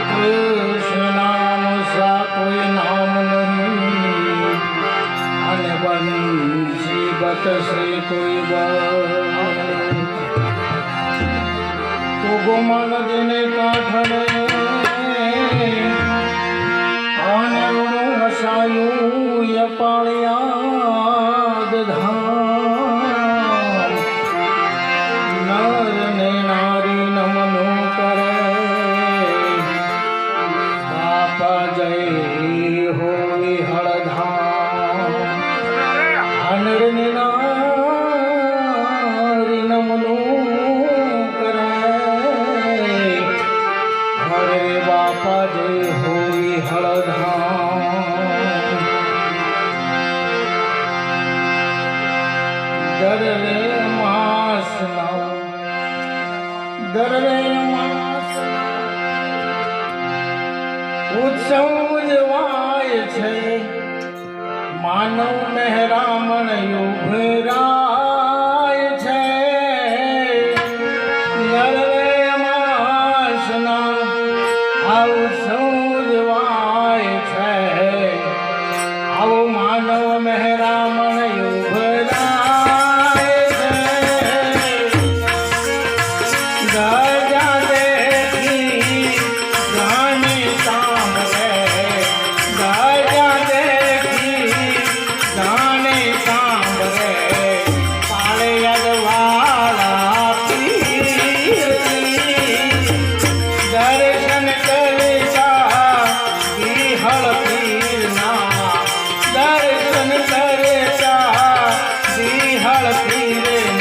કૃષ્ણ નામ સા કોઈ નામ નહીં અને બંશી બતશે કોઈ તો ગોમાન જેને કાઠણે આને સાયું પાળ્યા ધામ. પદે હોઈ હળધા દરવે માસ દરવે માસ ઉત્સવ ઉજવાય છે. માનવ મહેરામણ યુભરા রে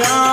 Ram.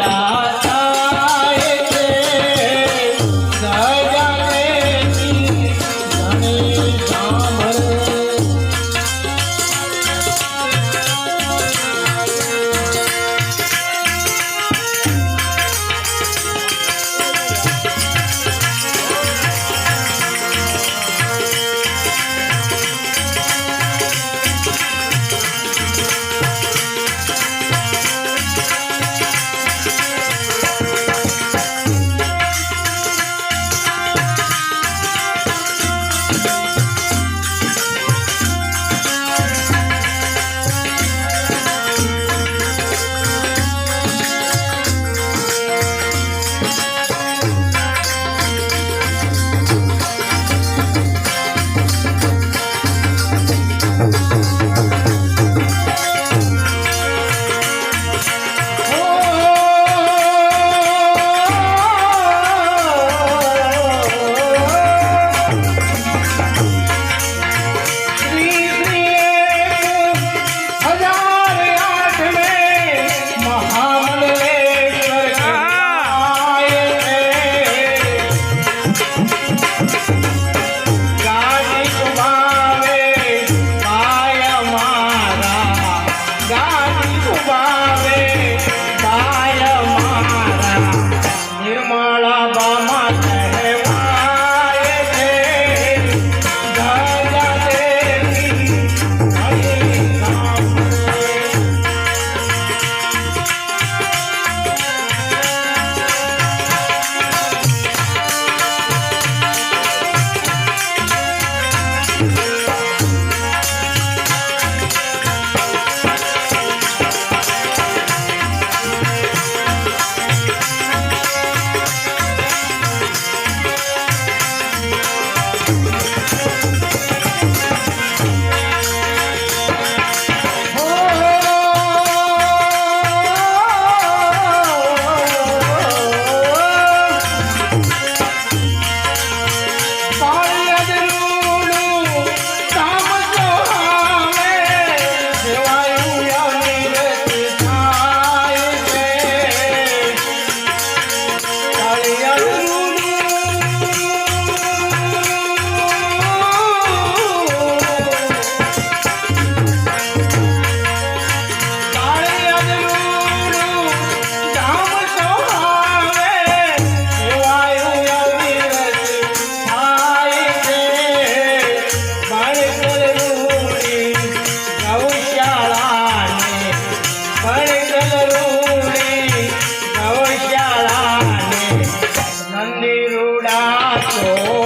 राजा ನಂದಿರುಡಾ ಸೋ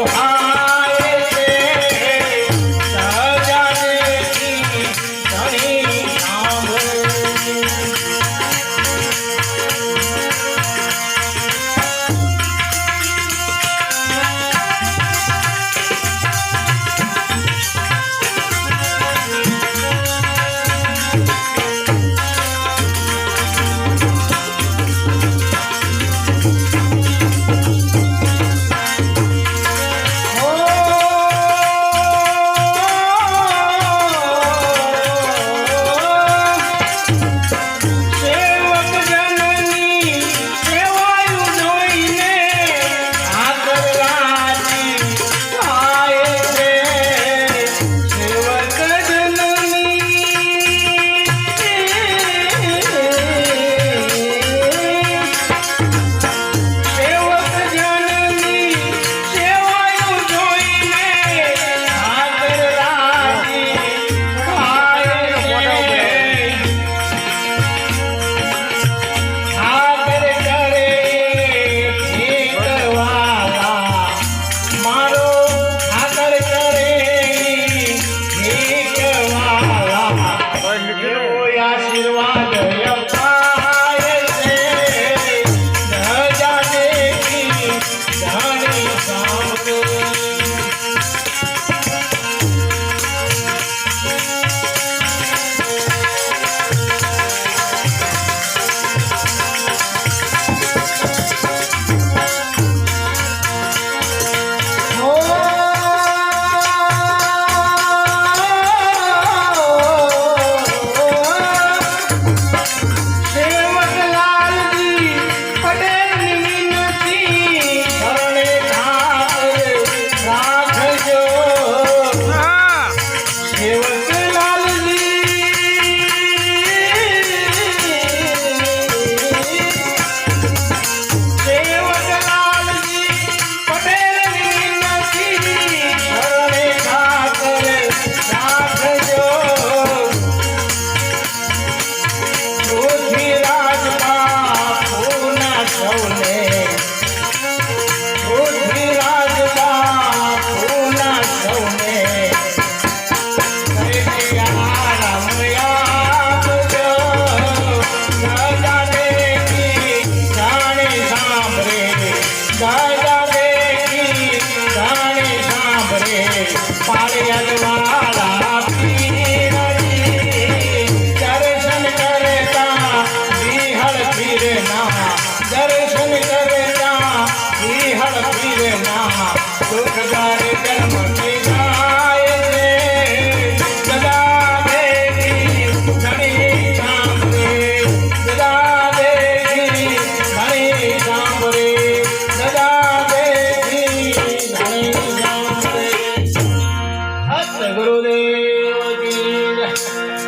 વેદના દુઃખદારી કર્મ